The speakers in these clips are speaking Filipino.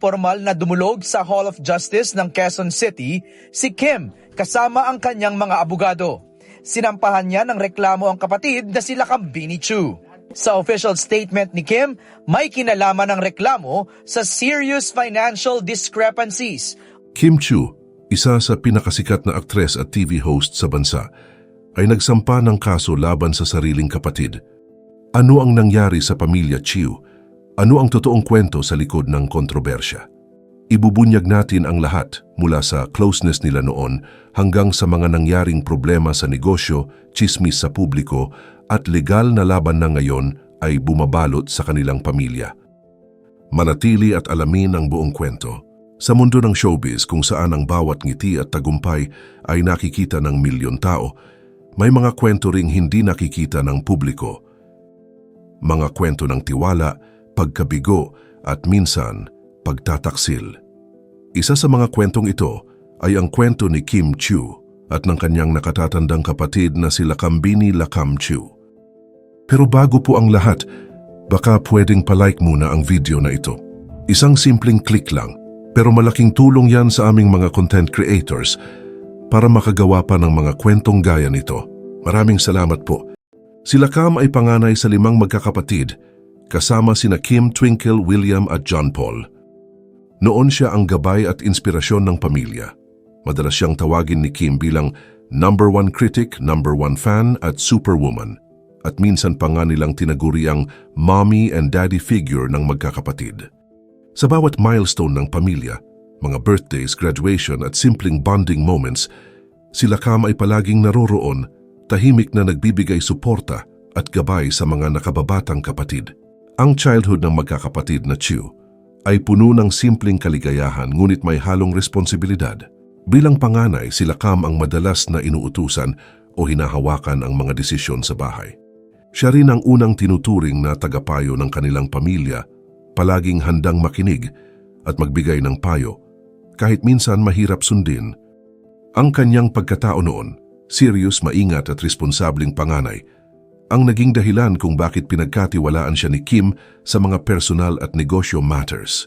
Formal na dumulog sa Hall of Justice ng Quezon City si Kim kasama ang kanyang mga abogado. Sinampahan niya ng reklamo ang kapatid na sila Kambini Chu. Sa official statement ni Kim, may kinalaman ng reklamo sa serious financial discrepancies. Kim Chu, isa sa pinakasikat na aktres at TV host sa bansa, ay nagsampa ng kaso laban sa sariling kapatid. Ano ang nangyari sa pamilya Chiu? Ano ang totoong kwento sa likod ng kontrobersya? Ibubunyag natin ang lahat mula sa closeness nila noon hanggang sa mga nangyaring problema sa negosyo, chismis sa publiko at legal na laban na ngayon ay bumabalot sa kanilang pamilya. Manatili at alamin ang buong kwento. Sa mundo ng showbiz kung saan ang bawat ngiti at tagumpay ay nakikita ng milyon tao, may mga kwento ring hindi nakikita ng publiko. Mga kwento ng tiwala, pagkabigo at minsan pagtataksil. Isa sa mga kwentong ito ay ang kwento ni Kim Chu at ng kanyang nakatatandang kapatid na si Lakambini Lakam Chu. Pero bago po ang lahat, baka pwedeng palike muna ang video na ito. Isang simpleng click lang, pero malaking tulong yan sa aming mga content creators para makagawa pa ng mga kwentong gaya nito. Maraming salamat po. Si Lakam ay panganay sa limang magkakapatid, kasama sina Kim, Twinkle, William at John Paul. Noon siya ang gabay at inspirasyon ng pamilya. Madalas siyang tawagin ni Kim bilang number one critic, number one fan at superwoman. At minsan pa nga nilang tinaguri ang mommy and daddy figure ng magkakapatid. Sa bawat milestone ng pamilya, mga birthdays, graduation at simpleng bonding moments, sila Cam ay palaging naroroon, tahimik na nagbibigay suporta at gabay sa mga nakababatang kapatid. Ang childhood ng magkakapatid na Chiu ay puno ng simpleng kaligayahan ngunit may halong responsibilidad. Bilang panganay, sila Cam ang madalas na inuutusan o hinahawakan ang mga desisyon sa bahay. Siya rin ang unang tinuturing na tagapayo ng kanilang pamilya, palaging handang makinig at magbigay ng payo, kahit minsan mahirap sundin. Ang kanyang pagkatao noon, serious, maingat at responsabling panganay, ang naging dahilan kung bakit pinagkatiwalaan siya ni Kim sa mga personal at negosyo matters.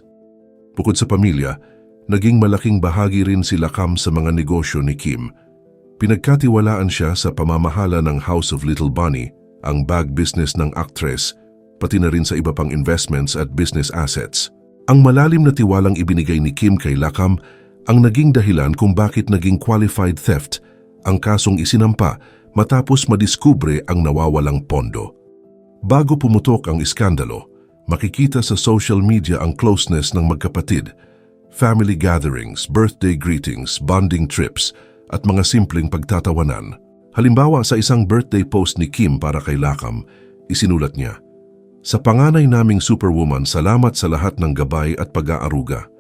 Bukod sa pamilya, naging malaking bahagi rin si Lakam sa mga negosyo ni Kim. Pinagkatiwalaan siya sa pamamahala ng House of Little Bunny, ang bag business ng actress, pati na rin sa iba pang investments at business assets. Ang malalim na tiwalang ibinigay ni Kim kay Lakam ang naging dahilan kung bakit naging qualified theft ang kasong isinampa matapos madiskubre ang nawawalang pondo. Bago pumutok ang iskandalo, makikita sa social media ang closeness ng magkapatid, family gatherings, birthday greetings, bonding trips, at mga simpleng pagtatawanan. Halimbawa sa isang birthday post ni Kim para kay Lakam, isinulat niya, Sa panganay naming superwoman, salamat sa lahat ng gabay at pag-aaruga.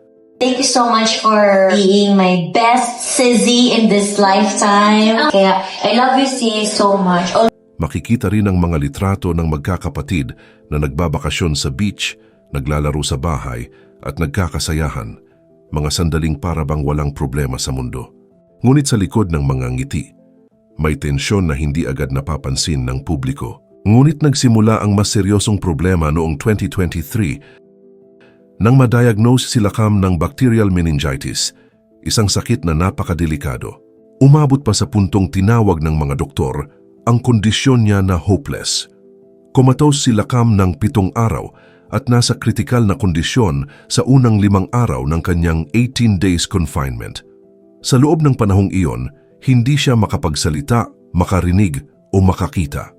Thank you so much for being my best Sizzy in this lifetime. Kaya, I love you, sis, so much. Makikita rin ang mga litrato ng magkakapatid na nagbabakasyon sa beach, naglalaro sa bahay at nagkakasayahan, mga sandaling para bang walang problema sa mundo. Ngunit sa likod ng mga ngiti, may tensyon na hindi agad napapansin ng publiko. Ngunit nagsimula ang mas seryosong problema noong 2023 nang madiagnose si Lakam ng bacterial meningitis, isang sakit na napakadelikado. Umabot pa sa puntong tinawag ng mga doktor ang kondisyon niya na hopeless. Comatose si Lakam ng pitong araw at nasa kritikal na kondisyon sa unang limang araw ng kanyang 18 days confinement. Sa loob ng panahong iyon, hindi siya makapagsalita, makarinig o makakita.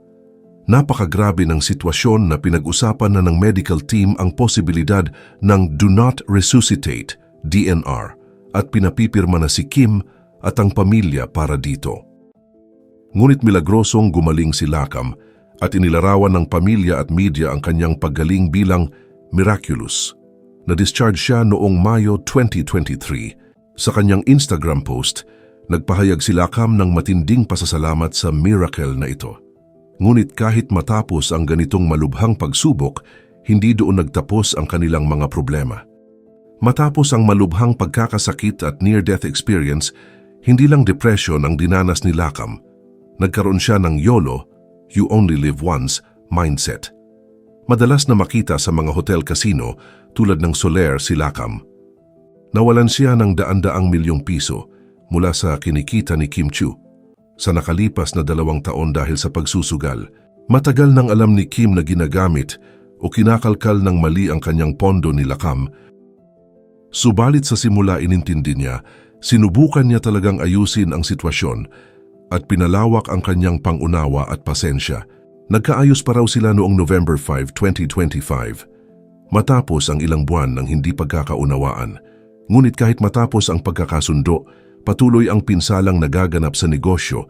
Napakagrabe ng sitwasyon na pinag-usapan na ng medical team ang posibilidad ng Do Not Resuscitate, DNR, at pinapipirma na si Kim at ang pamilya para dito. Ngunit milagrosong gumaling si Lakam at inilarawan ng pamilya at media ang kanyang paggaling bilang miraculous. Na-discharge siya noong Mayo 2023 sa kanyang Instagram post, nagpahayag si Lakam ng matinding pasasalamat sa miracle na ito. Ngunit kahit matapos ang ganitong malubhang pagsubok, hindi doon nagtapos ang kanilang mga problema. Matapos ang malubhang pagkakasakit at near-death experience, hindi lang depression ang dinanas ni Lakam. Nagkaroon siya ng YOLO, You Only Live Once, mindset. Madalas na makita sa mga hotel casino tulad ng Soler si Lakam Nawalan siya ng daan-daang milyong piso mula sa kinikita ni Kim Chu. Sa nakalipas na dalawang taon dahil sa pagsusugal, matagal nang alam ni Kim na ginagamit o kinakalkal ng mali ang kanyang pondo ni Lakam. Subalit sa simula inintindi niya, sinubukan niya talagang ayusin ang sitwasyon at pinalawak ang kanyang pangunawa at pasensya. Nagkaayos pa raw sila noong November 5, 2025. Matapos ang ilang buwan ng hindi pagkakaunawaan, ngunit kahit matapos ang pagkakasundo, patuloy ang pinsalang nagaganap sa negosyo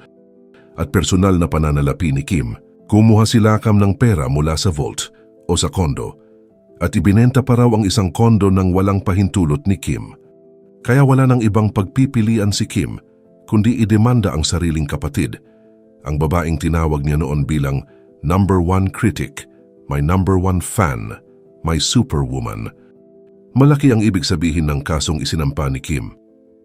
at personal na pananalapi ni Kim. Kumuha si Lakam ng pera mula sa vault o sa kondo at ibinenta pa raw ang isang kondo ng walang pahintulot ni Kim. Kaya wala nang ibang pagpipilian si Kim kundi idemanda ang sariling kapatid. Ang babaeng tinawag niya noon bilang number one critic, my number one fan, my superwoman. Malaki ang ibig sabihin ng kasong isinampa ni Kim.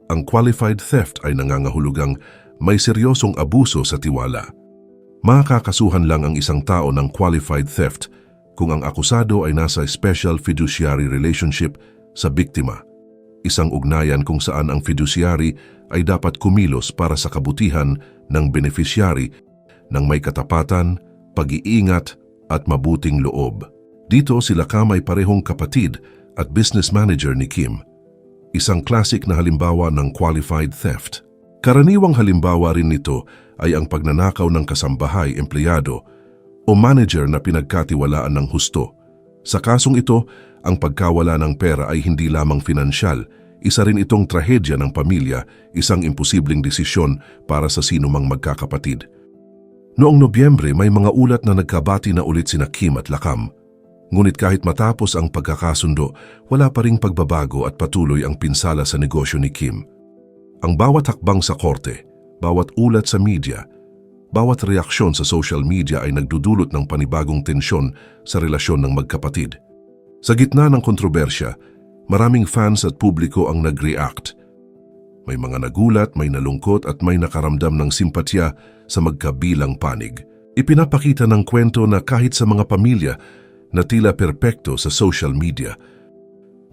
Ang qualified theft ay nangangahulugang may seryosong abuso sa tiwala. Makakasuhan lang ang isang tao ng qualified theft kung ang akusado ay nasa special fiduciary relationship sa biktima. Isang ugnayan kung saan ang fiduciary ay dapat kumilos para sa kabutihan ng beneficiary ng may katapatan, pag-iingat at mabuting loob. Dito sila kamay parehong kapatid at business manager ni Kim. Isang classic na halimbawa ng qualified theft. Karaniwang halimbawa rin nito ay ang pagnanakaw ng kasambahay empleyado o manager na pinagkatiwalaan ng husto. Sa kasong ito, ang pagkawala ng pera ay hindi lamang finansyal, isa rin itong trahedya ng pamilya, isang imposibleng desisyon para sa sinumang magkakapatid. Noong Nobyembre may mga ulat na nagkabati na ulit sina Kim at Lakam. Ngunit kahit matapos ang pagkakasundo, wala pa ring pagbabago at patuloy ang pinsala sa negosyo ni Kim. Ang bawat hakbang sa korte, bawat ulat sa media, bawat reaksyon sa social media ay nagdudulot ng panibagong tensyon sa relasyon ng magkapatid. Sa gitna ng kontrobersya, maraming fans at publiko ang nag-react. May mga nagulat, may nalungkot at may nakaramdam ng simpatya sa magkabilang panig. Ipinapakita ng kwento na kahit sa mga pamilya na tila perpekto sa social media,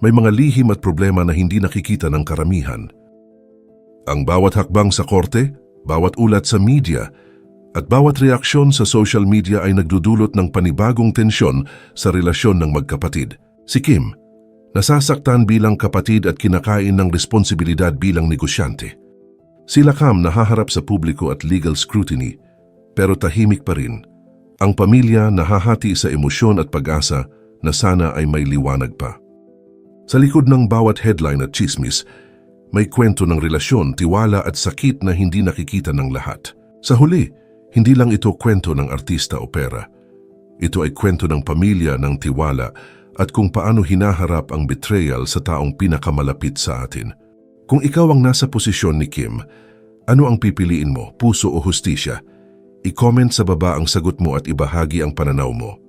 may mga lihim at problema na hindi nakikita ng karamihan. Ang bawat hakbang sa korte, bawat ulat sa media, at bawat reaksyon sa social media ay nagdudulot ng panibagong tensyon sa relasyon ng magkapatid. Si Kim, nasasaktan bilang kapatid at kinakain ng responsibilidad bilang negosyante. Sila Kam nahaharap sa publiko at legal scrutiny, pero tahimik pa rin. Ang pamilya nahahati sa emosyon at pag-asa na sana ay may liwanag pa. Sa likod ng bawat headline at chismis, may kwento ng relasyon, tiwala at sakit na hindi nakikita ng lahat. Sa huli, hindi lang ito kwento ng artista o pera. Ito ay kwento ng pamilya, ng tiwala at kung paano hinaharap ang betrayal sa taong pinakamalapit sa atin. Kung ikaw ang nasa posisyon ni Kim, ano ang pipiliin mo, puso o hustisya? I-comment sa baba ang sagot mo at ibahagi ang pananaw mo.